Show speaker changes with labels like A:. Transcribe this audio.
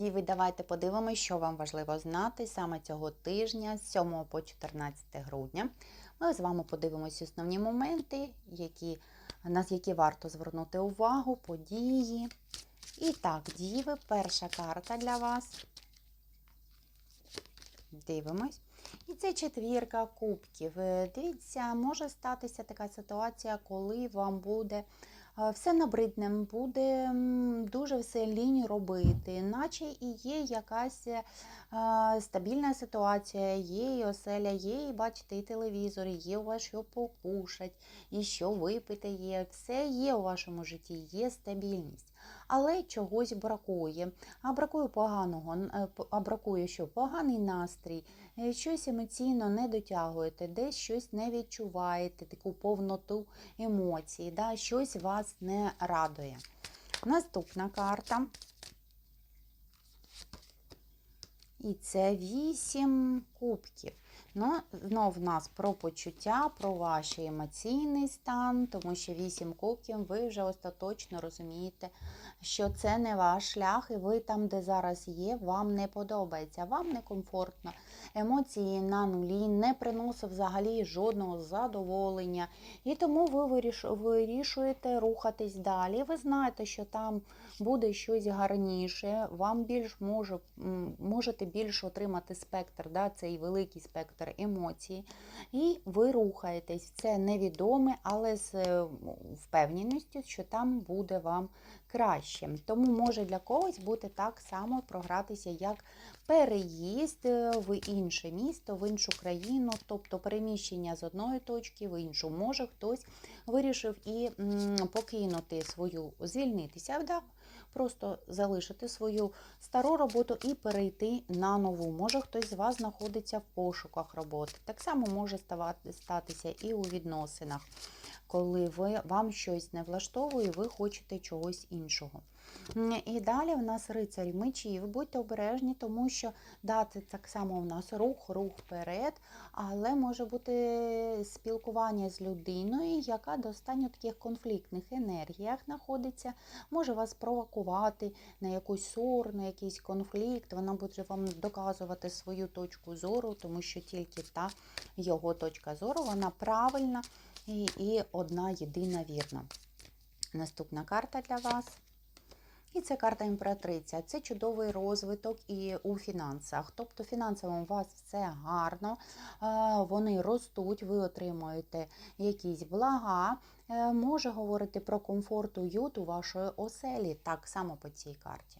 A: І ви давайте подивимося, що вам важливо знати саме цього тижня, з 7 по 14 грудня. Ми з вами подивимося основні моменти, які, на які варто звернути увагу, події. І так, діви, перша карта для вас. Дивимось. І це четвірка кубків. Е, Дивіться, може статися така ситуація, коли вам буде все набридне, буде дуже все лінь робити, наче і є якась е, стабільна ситуація, є і оселя, є, і бачите, і телевізор, і є у вас що покушать, і що випити є. Все є у вашому житті, є стабільність. Але чогось бракує. А бракує поганого, е, а бракує що? Поганий настрій, е, щось емоційно не дотягуєте, десь щось не відчуваєте, таку повноту емоцій, да? щось вас не радує. Наступна карта. І це вісім кубків. Ну, знов в нас про почуття, про ваш емоційний стан, тому що вісім кубків ви вже остаточно розумієте, що це не ваш шлях, і ви там, де зараз є, вам не подобається, вам некомфортно. Емоції на нулі не приносить взагалі жодного задоволення. І тому ви виріш- вирішуєте рухатись далі. Ви знаєте, що там буде щось гарніше, вам більш може, можете більше отримати спектр, да, цей великий спектр емоцій. І ви рухаєтесь в це невідоме, але з е, впевненістю, що там буде вам краще. Тому може для когось бути так само програтися, як переїзд е, в інше місто, в іншу країну, тобто переміщення з одної точки в іншу. Може хтось вирішив і покинути свою, звільнитися, да? Просто залишити свою стару роботу і перейти на нову. Може хтось з вас знаходиться в пошуках роботи. Так само може ставати, статися і у відносинах, коли ви, вам щось не влаштовує, ви хочете чогось іншого. І далі в нас рицарь мечів. Будьте обережні, тому що да, це так само в нас рух, рух вперед, але може бути спілкування з людиною, яка достатньо в таких конфліктних енергіях знаходиться, може вас провокувати на якусь ссору, на якийсь конфлікт. Вона буде вам доказувати свою точку зору, тому що тільки та його точка зору, вона правильна і, і одна єдина вірна. Наступна карта для вас. І це карта імператриця. Це чудовий розвиток і у фінансах. Тобто фінансово у вас все гарно, вони ростуть, ви отримуєте якісь блага. Е, Може говорити про комфорт, уют у вашої оселі, так само по цій карті.